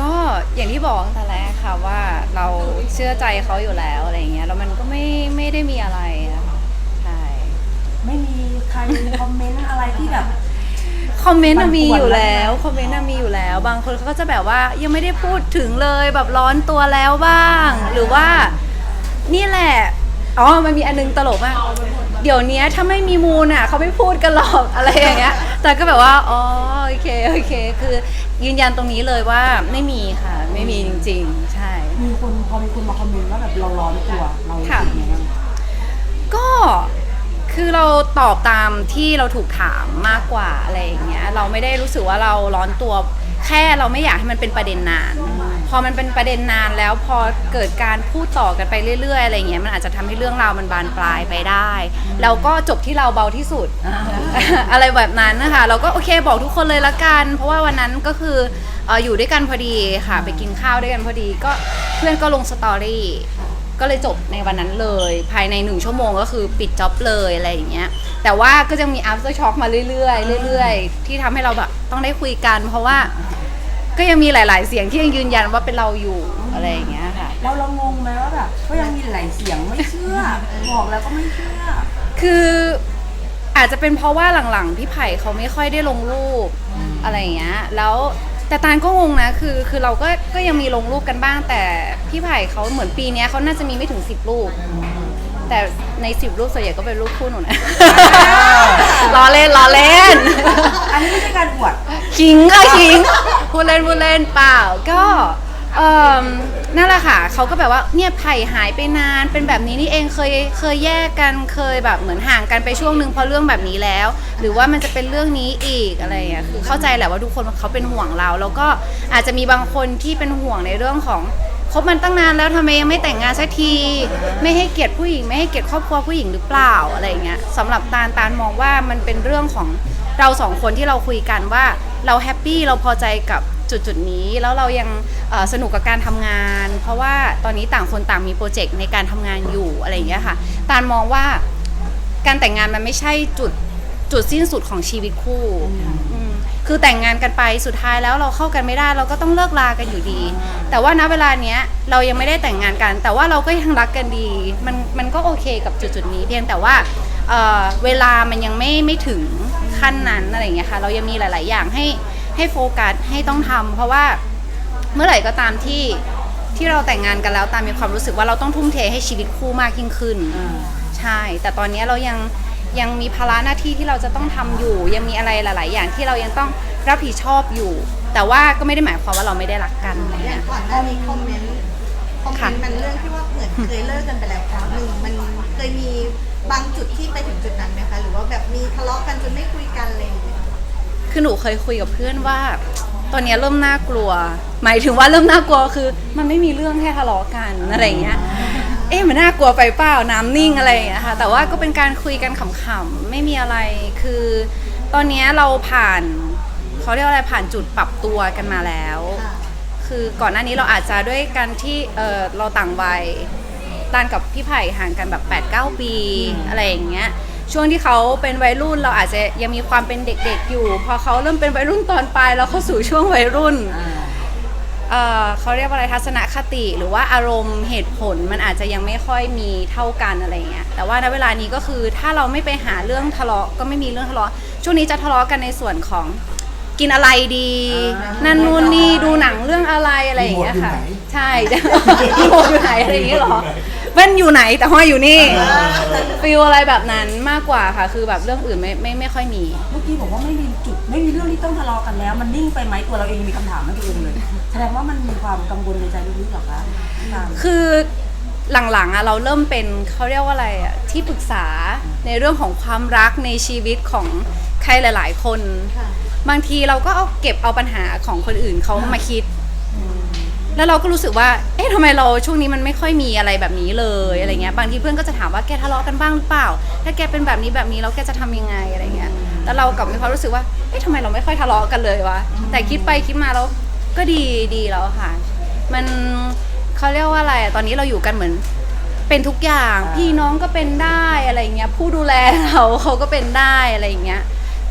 ก็อย่างที่บอกตั้งแต่แรกค่ะว่าเราเชื่อใจเขาอยู่แล้วอะไรอย่างเงี้ยแล้วมันก็ไม่ไม่ได้มีอะไรอะค่ะใช่ ไม่มีใครคอมเมนต์อะไรที่แบบ คอมเมนต์น่ะมีอยู่แล้วนแล้ววคอมเมนต์น่ะมีอยู่แล้ว บางคนเขาก็จะแบบว่ายังไม่ได้พูดถึงเลยแบบร้อนตัวแล้วบ้าง หรือว่า นี่แหละอ๋อมันมีอันนึงตลกมาก เดี๋ยวเนี้ยถ้าไม่มีมูลอะเขาไม่พูดกันหรอกอะไรอย่างเงี้ย แต่ก็แบบว่าอ๋อโอเคโอเค คือยืนยันตรงนี้เลยว่าไม่มีค่ะ ไม่มีจริง ๆ ใช่ มีคนพอมีคนมาคอมเมนต์ว่าแบบเราร้อนตัวเรารู้ค่ะสึกยังไงบ้าง ก็ คือเราตอบตามที่เราถูกถามมากกว่าอะไรอย่างเงี้ยเราไม่ได้รู้สึกว่าเราร้อนตัวแค่เราไม่อยากให้มันเป็นประเด็นนาน พอมันเป็นประเด็นนานแล้วพอเกิดการพูดต่อกันไปเรื่อยๆอะไรเงี้ยมันอาจจะทำให้เรื่องราวมันบานปลายไปได้แล้วก็จบที่เราเบาที่สุด อะไรแบบนั้นนะคะเราก็โอเคบอกทุกคนเลยละกัน เพราะว่าวันนั้นก็คือเอ่ออยู่ด้วยกันพอดีค่ะ ไปกินข้าวด้วยกันพอดีก็เพื่อนก็ลงสตอรี่ ก็เลยจบในวันนั้นเลย ภายในหนึ่งชั่วโมงก็คือปิดจ็อบเลยอะไรอย่างเงี้ยแต่ว่าก็จะมี after shock มาเรื่อยๆเรื่อยๆ ที่ทำให้เราแบบต้องได้คุยกัน เพราะว่าก็ยังมีหลาย ๆ เสียงที่ยังยืนยันว่าเป็นเราอยู่อะไรอย่างเงี้ยค่ะ เราเรางงไหมว่าแบบก็ยังมีหลายเสียงไม่เชื่อ บอกแล้วก็ไม่เชื่อ คืออาจจะเป็นเพราะว่าหลังๆ พี่ไผ่เขาไม่ค่อยได้ลงรูปอะไรอย่างเงี้ย แล้วแต่ตาลก็งงนะ คือคือเราก็ ก็ยังมีลงรูปกันบ้าง แต่พี่ไผ่เขาเหมือนปีเนี้ยเขาน่าจะมีไม่ถึง10รูป แต่ใน10รูปส่วนใหญ่ก็เป็นรูปคู่หนูนะล้อเล่นล้อเล่น อันนี้ไม่ใช่การอวด ขิงค่ะขิงพูดเล่นพูดเล่นเปล่าก็ เอ่มนั่นแหละค่ะเขาก็แบบว่าเนี่ยไผ่หายไปนานเป็นแบบนี้นี่เองเคยเคยแยกกันเคยแบบเหมือนห่างกันไปช่วงหนึ่งเพราะเรื่องแบบนี้แล้ว หรือว่ามันจะเป็นเรื่องนี้อีกอะไรอย่างเงี้ยคือเข้าใจแหละว่าทุกคนเขาเป็นห่วงเรา แล้วก็อาจจะมีบางคนที่เป็นห่วงในเรื่องของคบมันตั้งนานแล้วทำไมยังไม่แต่งงานสักที ไม่ให้เกียรติผู้หญิง ไม่ให้เกียรติครอบครัวผู้หญิงหรือเปล่าอะไรอย่างเงี้ยสำหรับตาลตาลมองว่ามันเป็นเรื่องของเราสองคนที่เราคุยกันว่าเราแฮปปี้เราพอใจกับ จุดจุดๆนี้แล้วเรายังเอ่อสนุกกับการทำงาน เพราะว่าตอนนี้ต่างคนต่างมีโปรเจกต์ในการทำงานอยู่อะไรอย่างเงี้ยค่ะตาลมองว่าการแต่งงานมันไม่ใช่จุดจุดสิ้นสุดของชีวิตคู่อืมคือแต่งงานกันไปสุดท้ายแล้วเราเข้ากันไม่ได้ เราก็ต้องเลิกลากันอยู่ดี แต่ว่าณเวลาเนี้ยเรายังไม่ได้แต่งงานกัน แต่ว่าเราก็ยังรักกันดีมันมันก็โอเคกับจุดจุดๆนี้เพียงแต่ว่าเอ่อเวลามันยังไม่ไม่ถึงขั้นนั้นอะไรอย่างเงี้ยค่ะ เรายังมีหลาย ๆ อย่างให้ ให้โฟกัสให้ต้องทำเพราะว่าเมื่อไหร่ก็ตามที่ที่เราแต่งงานกันแล้วตามมีความรู้สึกว่าเราต้องทุ่มเทให้ชีวิตคู่มากยิ่งขึ้นใช่ แต่ตอนนี้เรายังยังมีภาระหน้าที่ที่เราจะต้องทำอยู่ ยังมีอะไรหลาย ๆ อย่างที่เรายังต้องรับผิดชอบอยู่ แต่ว่าก็ไม่ได้หมายความว่าเราไม่ได้รักกันอะไรอย่าเงี้งยก่อนหน้านี้คอมเมนต์คอมเมค่ะนต์มันเรื่องที่ว่าเหมือนเคยเลิกกันไปแล้วครั้งหนึ่งมันเคยมีบางจุดที่ไปถึงจุดนั้นไหมคะหรือว่าแบบมีทะเลาะกันจนไม่คุยกันอะไรอย่างเงี้ย คือหนูเคยคุยกับเพื่อนว่า ตอนนี้เริ่มน่ากลัว หมายถึงว่าเริ่มน่ากลัวคือ มันไม่มีเรื่องให้ทะเลาะกันอะไรอย่างเงี้ย เอ๊ะมันน่ากลัวไปเปล่าน้ำนิ่งอะไรอย่างเงี้ยค่ะ แต่ว่าก็เป็นการคุยกันขำๆไม่มีอะไรคือ ตอนนี้เราผ่านเขาเรียกว่าอะไรผ่านจุดปรับตัวกันมาแล้ว คือก่อนหน้านี้เราอาจจะด้วยกันที่เออเราต่างวัยตานกับพี่ไผ่ห่างกันแบบ8ปดเปี อะไรอย่างเงี้ย ช่วงที่เขาเป็นวัยรุ่นเราอาจจะยังมีความเป็นเด็กๆอยู่ พอเขาเริ่มเป็นวัยรุ่นตอนปลายเราเข้าสู่ช่วงวัยรุ่นเอ่อเขาเรียกว่าอะไรทัศนคติหรือว่าอารมณ์เหตุผลมันอาจจะยังไม่ค่อยมีเท่ากันอะไรเงี้ยแต่ว่าณเวลานี้ก็คือถ้าเราไม่ไปหาเรื่องทะเลาะก็ไม่มีเรื่องทะเลาะช่วงนี้จะทะเลาะกันในส่วนของกินอะไรดี นั่นนู่นนี่ดูหนังเรื่องอะไรอะไรอย่างเงี้ยค่ะ ใช่รีโมทอยู่ไหนอะไรอย่างเงี้ยเหรอ แว่นอยู่ไหนแต่ห้อยอยู่นี่ฟิลอะไรแบบนั้นมากกว่าค่ะ คือแบบเรื่องอื่นไม่ไม่ไม่ค่อยมี เมื่อกี้บอกว่าไม่มีจุด ไม่มีเรื่องที่ต้องทะเลาะกันแล้ว มันนิ่งไปไหมตัวเราเองมีคำถามนั่นตัวเองเลย แสดงว่ามันมีความกังวลในใจลึกๆหรอคะพี่ตามคือหลังๆอะเราเริ่มเป็นเขาเรียกว่าอะไรอะที่ปรึกษาในเรื่องของความรักในชีวิตของใครหลาย ๆ คนค่ะบางทีเราก็เอาเก็บเอาปัญหาของคนอื่นเขามาคิด แล้วเราก็รู้สึกว่า เอ๊ะทำไมเราช่วงนี้มันไม่ค่อยมีอะไรแบบนี้เลยอะไรเงี้ย บางทีเพื่อนก็จะถามว่าแกทะเลาะกันบ้างหรือเปล่า ถ้าแกเป็นแบบนี้แบบนี้แล้วแกจะทำยังไงอะไรเงี้ย แล้วเรากลับมีความรู้สึกว่า เอ๊ะทำไมเราไม่ค่อยทะเลาะกันเลยวะ แต่คิดไปคิดมาแล้วก็ดีดีแล้วค่ะ มันเขาเรียกว่าอะไรอะตอนนี้เราอยู่กันเหมือน เป็นทุกอย่าง พี่น้องก็เป็นได้อะไรเงี้ย ผู้ดูแลเราเขาก็เป็นได้อะไรเงี้ย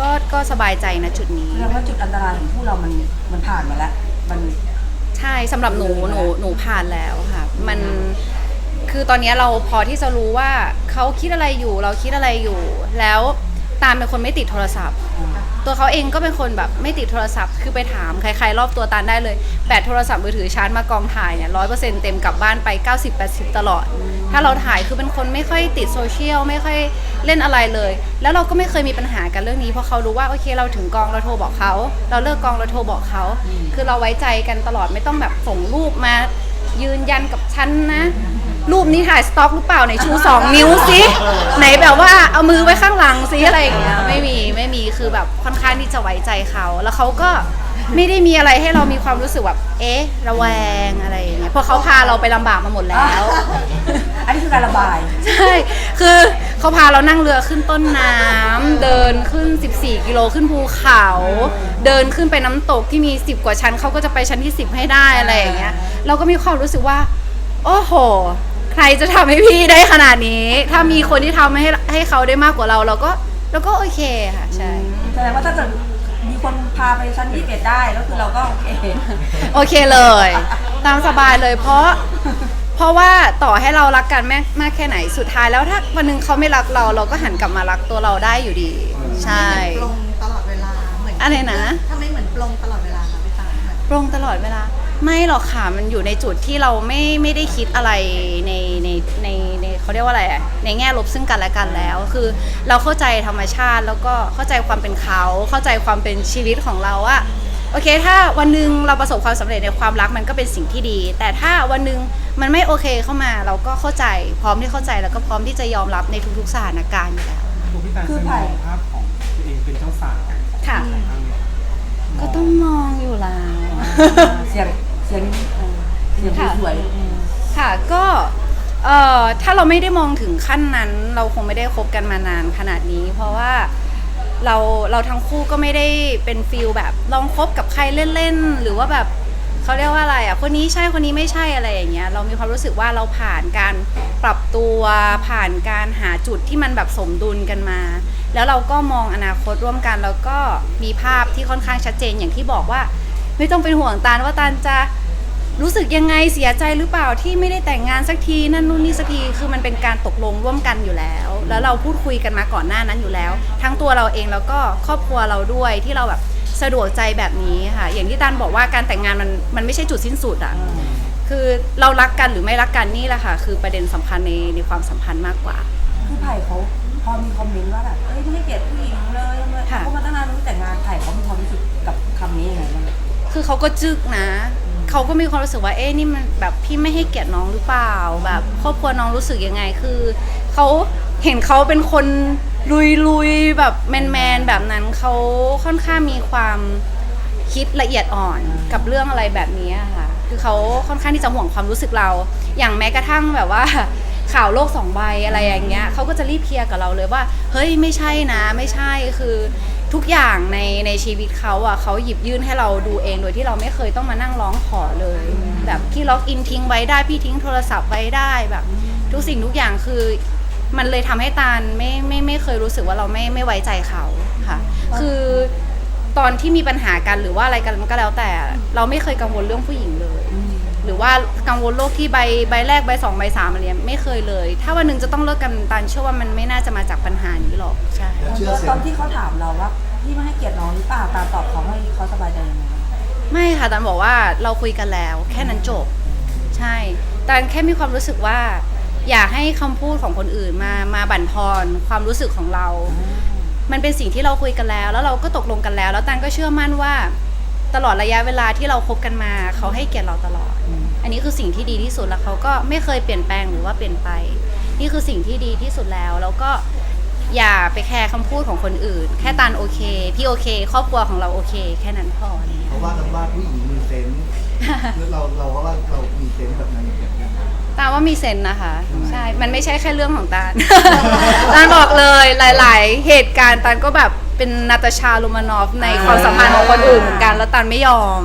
ก็ก็สบายใจนะจุดนี้ แสดงว่าจุดอันตรายของผู้เรามันมันผ่านมาแล้ว มัน ใช่สำหรับหนูหนูหนูผ่านแล้วค่ะมันคือตอนนี้เราพอที่จะรู้ว่าเขาคิดอะไรอยู่ เราคิดอะไรอยู่ แล้วตามเป็นคนไม่ติดโทรศัพท์ ตัวเขาเองก็เป็นคนแบบไม่ติดโทรศัพท์ คือไปถามใครๆรอบตัวตานได้เลย แบตโทรศัพท์มือถือชาร์จมากองถ่ายเนี่ยร้อยเปอร์เซ็นต์เต็มกลับบ้านไป 90-80 ตลอด ถ้าเราถ่ายคือเป็นคนไม่ค่อยติดโซเชียลไม่ค่อยเล่นอะไรเลย แล้วเราก็ไม่เคยมีปัญหากันเรื่องนี้เพราะเขารู้ว่าโอเคเราถึงกองเราโทรบอกเขา เราเลิกกองเราโทรบอกเขา คือเราไว้ใจกันตลอดไม่ต้องแบบส่งรูปมายืนยันกับฉันนะ รูปนี้ถ่ายสต็อกหรือเปล่าไหนชูสองนิ้วสิไหนแบบว่าเอามือไว้ข้างหลังสิอะไรอย่างเงี้ยไม่มีไม่มีคือแบบค่อนข้างที่จะไว้ใจเขาแล้วเขาก็ไม่ได้มีอะไรให้เรามีความรู้สึกแบบเอ๊ะ ระแวงอะไรอย่างเงี้ยเพราะเขาพาเราไปลำบากมาหมดแล้ว อันนี้คือการระบาย ใช่ คือเขาพาเรานั่งเรือขึ้นต้นน้ำ เดินขึ้น 14 กิโลขึ้นภูเขา เดินขึ้นไปน้ำตกที่มี 10 กว่าชั้นเขาก็จะไปชั้นที่ 10 ให้ได้อะไรอย่างเงี้ย เราก็มีความรู้สึกว่า โอ้โห ใครจะทำให้พี่ได้ขนาดนี้ ถ้ามีคนที่ทำให้ให้เขาได้มากกว่าเรา เราก็เราก็โอเคค่ะใช่ แสดงว่าถ้าเกิดมีคนพาไปชั้นที่เอ็ดได้ก็คือเราก็โอเค โอเคเลย ตามสบายเลยเพราะ เพราะว่าต่อให้เรารักกันมากมากแค่ไหนสุดท้ายแล้วถ้าวันหนึงเขาไม่รักเรา เราก็หันกลับมารักตัวเราได้อยู่ดี ใช่ ปลงตลอดเวลาเหมือนอะไรนะ ถ้าไม่เหมือนปลงตลอดเวลาค่ะพี่ตาลเหมือนปรงตลอดเวลา ไม่หรอกค่ะมันอยู่ในจุดที่เราไม่ไม่ได้คิดอะไรในในในในเขาเรียกว่าอะไรอะในแง่ลบซึ่งกันและกันแล้ว คือเราเข้าใจธรรมชาติแล้วก็เข้าใจความเป็นเขาเข้าใจความเป็นชีวิตของเราอะโอเค ถ้าวันหนึ่งเราประสบความสำเร็จในความรักมันก็เป็นสิ่งที่ดี แต่ถ้าวันหนึ่งมันไม่โอเคเข้ามา เราก็เข้าใจพร้อมที่เข้าใจแล้วก็พร้อมที่จะยอมรับในทุกๆสถานการณ์อยู่แล้วตัวพี่ตาลคือเคยไผ่มองภาพของตัวเองเป็นเจ้าสาวค่ะบ้างไหมก็ต้องมองอยู่แล้วเสียงเสียงเออเสียงค่ะสวยๆอืมค่ะก็เอ่อถ้าเราไม่ได้มองถึงขั้นนั้น เราคงไม่ได้คบกันมานานขนาดนี้ เพราะว่าเราเราทั้งคู่ก็ไม่ได้เป็นฟิลแบบลองคบกับใครเล่นๆหรือว่าแบบเขาเรียกว่าอะไรอะคนนี้ใช่คนนี้ไม่ใช่อะไรอย่างเงี้ยเรามีความรู้สึกว่าเราผ่านการปรับตัวผ่านการหาจุดที่มันแบบสมดุลกันมา แล้วเราก็มองอนาคตร่วมกันแล้วก็มีภาพที่ค่อนข้างชัดเจนอย่างที่บอกว่า ไม่ต้องเป็นห่วงตาลว่าตาลจะ รู้สึกยังไงเสียใจหรือเปล่าที่ไม่ได้แต่งงานสักทีนั่นนู่นนี่สักทีคือมันเป็นการตกลงร่วมกันอยู่แล้ว แล้วเราพูดคุยกันมาก่อนหน้านั้นอยู่แล้ว ทั้งตัวเราเองแล้วก็ครอบครัวเราด้วยที่เราแบบสะดวกใจแบบนี้ค่ะ อย่างที่ตันบอกว่าการแต่งงานมันมันไม่ใช่จุดสิ้นสุดอะคือเรารักกันหรือไม่รักกันนี่แหละค่ะ คือประเด็นสำคัญในในความสัมพันธ์มากกว่า คือไผ่เขาพอมีคอมเมนต์ว่าแบบเอ้ยไม่ให้เกียรติผู้หญิงเลยทำไมค่ะ เขามาตั้งนานรู้แต่งงานไผ่เขามีความรู้สึกกับคำนี้ยังไงบ้าง คือเขาก็จึกนะ เขาก็มีความรู้สึกว่าเอ๊ะนี่มันแบบพี่ไม่ให้เกียรติน้องหรือเปล่า แบบครอบครัวน้องรู้สึกยังไงคือเขาเห็นเขาเป็นคนลุยลุยแบบแมนแมนแบบนั้นเขาค่อนข้างมีความคิดละเอียดอ่อนกับเรื่องอะไรแบบนี้ค่ะ คือเขาค่อนข้างที่จะห่วงความรู้สึกเรา อย่างแม้กระทั่งแบบว่าข่าวโลกสองใบอะไรอย่างเงี้ยเขาก็จะรีบเคลียร์กับเราเลยว่า เฮ้ยไม่ใช่นะ ไม่ใช่คือ ทุกอย่างในในชีวิตเขาอะเขาหยิบยื่นให้เราดูเองโดยที่เราไม่เคยต้องมานั่งร้องขอเลย แบบพี่ล็อกอินทิ้งไว้ได้พี่ทิ้งโทรศัพท์ไว้ได้แบบ ทุกสิ่งทุกอย่างคือมันเลยทำให้ตาลไม่ไม่ไม่เคยรู้สึกว่าเราไม่ไม่ไว้ใจเขาค่ะ คือตอนที่มีปัญหากันหรือว่าอะไรกันก็แล้วแต่ เราไม่เคยกังวลเรื่องผู้หญิงเลย หรือว่ากังวลโรคที่ใบใบแรกใบสองใบสามอะไรเงี้ยไม่เคยเลย ถ้าวันหนึ่งจะต้องเลิกกันตาลเชื่อว่ามันไม่น่าจะมาจากปัญหานี้หรอกใช่แล้วเชื่อเซตอนนที่เขาถามเราว่าพี่ไม่ให้เกียรติน้องหรือเปล่าตาตอบเขาให้เขาสบายใจยังไงบ้างไม่ค่ะตาลบอกว่าเราคุยกันแล้ว แค่นั้นจบ ใช่ตาลแค่มีความรู้สึกว่า อย่าให้คำพูดของคนอื่นมามาบั่นทอนความรู้สึกของเรา มันเป็นสิ่งที่เราคุยกันแล้ว แล้วเราก็ตกลงกันแล้ว แล้วตันก็เชื่อมั่นว่าตลอดระยะเวลาที่เราคบกันมา เขาให้เกียรติเราตลอด อันนี้คือสิ่งที่ดีที่สุดแล้วเขาก็ไม่เคยเปลี่ยนแปลงหรือว่าเปลี่ยนไป นี่คือสิ่งที่ดีที่สุดแล้ว แล้วก็อย่าไปแคร์คำพูดของคนอื่น แค่ตันโอเค พี่โอเค ครอบครัวของเราโอเค แค่นั้นพออะไรเงี้ย เพราะว่ากันว่าผู้หญิงมีเซนส์คือเราเราก็ว่าเรามีเซนส์แบบนั้นเหมือนกันตาว่ามีเซนส์นะคะ ใช่ มันไม่ใช่แค่เรื่องของตาล ตาลบอกเลยหลาย ๆ เหตุการณ์ตาลก็แบบเป็นนาตาชาลูมานอฟในความสัมพันธ์ของคนอื่นเหมือนกัน แล้วตาลไม่ยอม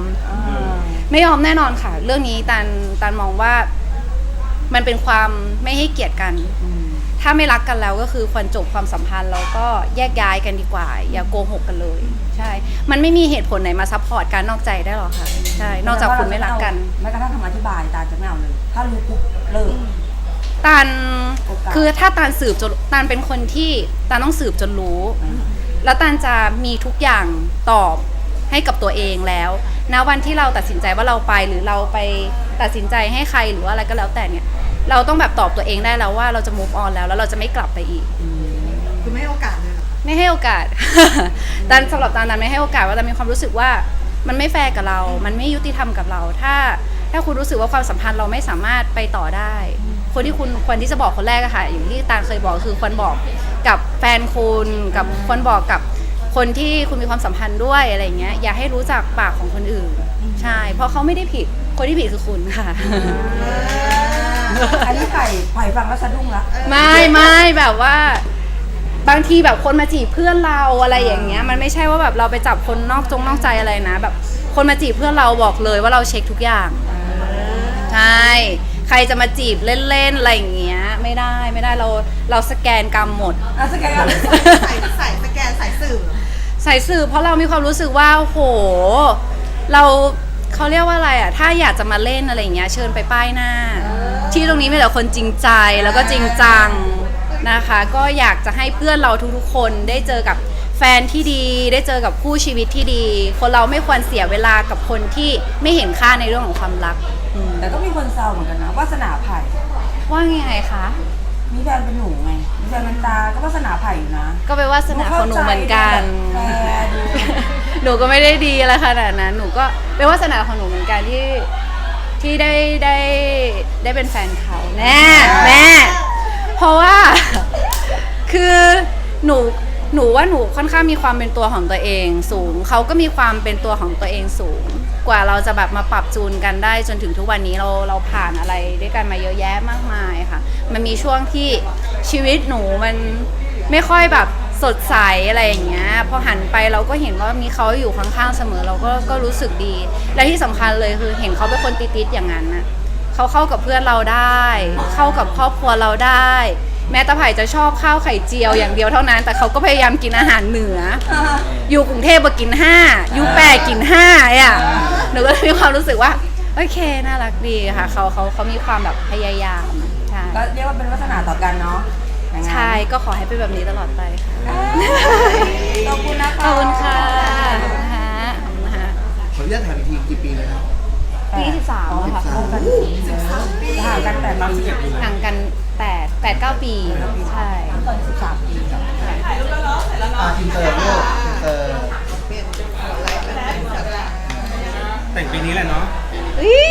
ไม่ยอมแน่นอนค่ะ เรื่องนี้ตันตันมองว่ามันเป็นความไม่ให้เกียรติกัน ถ้าไม่รักกันแล้วก็คือควรจบความสัมพันธ์แล้วก็แยกย้ายกันดีกว่า อย่าโกหกกันเลย ใช่ มันไม่มีเหตุผลไหนมาซัพพอร์ตการนอกใจได้หรอกค่ะใช่นอกจากคุณไม่รักกันแม้กระทั่งคำอธิบายตาจะไม่เอาเลย ถ้ารู้ปุ๊บเลิกตันโอกาสคือถ้าตันสืบจนตันเป็นคนที่ตันต้องสืบจนรู้ แล้วตันจะมีทุกอย่างตอบ ให้กับตัวเองแล้วณวันที่เราตัดสินใจว่าเราไปหรือเราไปตัดสินใจให้ใครหรือว่าอะไรก็แล้วแต่เนี่ย เราต้องแบบตอบตัวเองได้แล้วว่าเราจะ move on แล้วแล้วเราจะไม่กลับไปอีก คือไม่ให้โอกาสเลยเหรอคะไม่ให้โอกาสตันสำหรับตันตันไม่ให้โอกาสว่าตันมีความรู้สึกว่ามันไม่แฟร์กับเรา มันไม่ยุติธรรมกับเรา ถ้าถ้าคุณรู้สึกว่าความสัมพันธ์เราไม่สามารถไปต่อได้ คนที่คุณควรที่จะบอกคนแรกอะค่ะ อย่างที่ตันเคยบอกคือควรบอกกับแฟนคุณ กับควรบอกกับ คนที่คุณมีความสัมพันธ์ด้วยอะไรอย่างเงี้ยอย่าให้รู้จักปากของคนอื่น ใช่ เพราะเขาไม่ได้ผิดคนที่ผิดคือคุณค่ะ อันนี้ไผ่ไผ่ฟังแล้วสะดุ้งละไม่ไม่แบบว่า บางทีแบบคนมาจีบเพื่อนเราอะไรอย่างเงี้ย มันไม่ใช่ว่าแบบเราไปจับคนนอกจงนอกใจอะไรนะ แบบคนมาจีบเพื่อนเราบอกเลยว่าเราเช็คทุกอย่างใช่ใครจะมาจีบเล่นๆอะไรอย่างเงี้ย ไม่ได้ไม่ได้เราเราสแกนกรรมหมด อะสแกนอะไรใส่ใส่สแกนใส่สื่อเหรอ ใส่สื่อเพราะเรามีความรู้สึกว่าโอ้โห เราเขาเรียกว่าอะไรอะ ถ้าอยากจะมาเล่นอะไรอย่างเงี้ยเชิญไปป้ายหน้า ที่ตรงนี้มีแต่คนจริงใจแล้วก็จริงจังนะคะ ก็อยากจะให้เพื่อนเราทุกๆ คนได้เจอกับแฟนที่ดีได้เจอกับคู่ชีวิตที่ดี คนเราไม่ควรเสียเวลากับคนที่ไม่เห็นค่าในเรื่องของความรักอืมแต่ก็มีคนแซวเหมือนกันนะวาสนาไผ่ว่าไงคะ มีแฟนเป็นหนูไงมี แฟนเป็นตาก็วาสนาไผ่อยู่นะ ก็เป็นวาสนาของหนูเหมือนกันแฟนหนูก็ไม่ได้ดีอะไรขนาดนั้น หนูก็เป็นวาสนาของหนูเหมือนกันที่ที่ได้ได้ได้เป็นแฟนเขาแน่แม่เพราะว่า คือหนูหนูว่าหนูค่อนข้างมีความเป็นตัวของตัวเองสูง เขาก็มีความเป็นตัวของตัวเองสูง กว่าเราจะแบบมาปรับจูนกันได้จนถึงทุกวันนี้เราเราผ่านอะไรด้วยกันมาเยอะแยะมากมายค่ะ มันมีช่วงที่ ชีวิตหนูมันไม่ค่อยแบบสดใสอะไรอย่างเงี้ยพอหันไปเราก็เห็นว่ามีเขาอยู่ข้างๆเสมอเราก็ก็รู้สึกดี และที่สำคัญเลยคือเห็นเขาเป็นคนติดๆอย่างนั้นน่ะเขาเข้ากับเพื่อนเราได้ เข้ากับครอบครัวเราได้ แม้ตาไผ่จะชอบข้าวไข่เจียวอย่างเดียวเท่านั้น แต่เขาก็พยายามกินอาหารเหนือ อยู่กรุงเทพมากินห้าอยู่แปดกินห้าอะหนูก็เลยมีความรู้สึกว่าโอเคน่ารักดีค่ะเขาเขาเขามีความแบบพยายามใช่ ก็เรียกว่าเป็นวาสนาต่อกันเนาะอย่างนั้นใช่ก็ขอให้เป็นแบบนี้ตลอดไปค่ะขอบคุณนะคะขอบคุณค่ะขอบคุณค่ะขอบคุณค่ะขออนุญาตถามอีกทีกี่ปีนะครับ ปีที่สามอ๋อแล้วค่ะเข้ากันสิบสามปีห่างกันแปดปีห่างกันแปดแปดเก้าปีใช่ตอนสิบสามปีอ่าอินเตอร์โลกอินเตอร์เป็นหัวไลฟ์แบบเป็นแบบแต่งปีนี้แหละเนาะอุ๊ย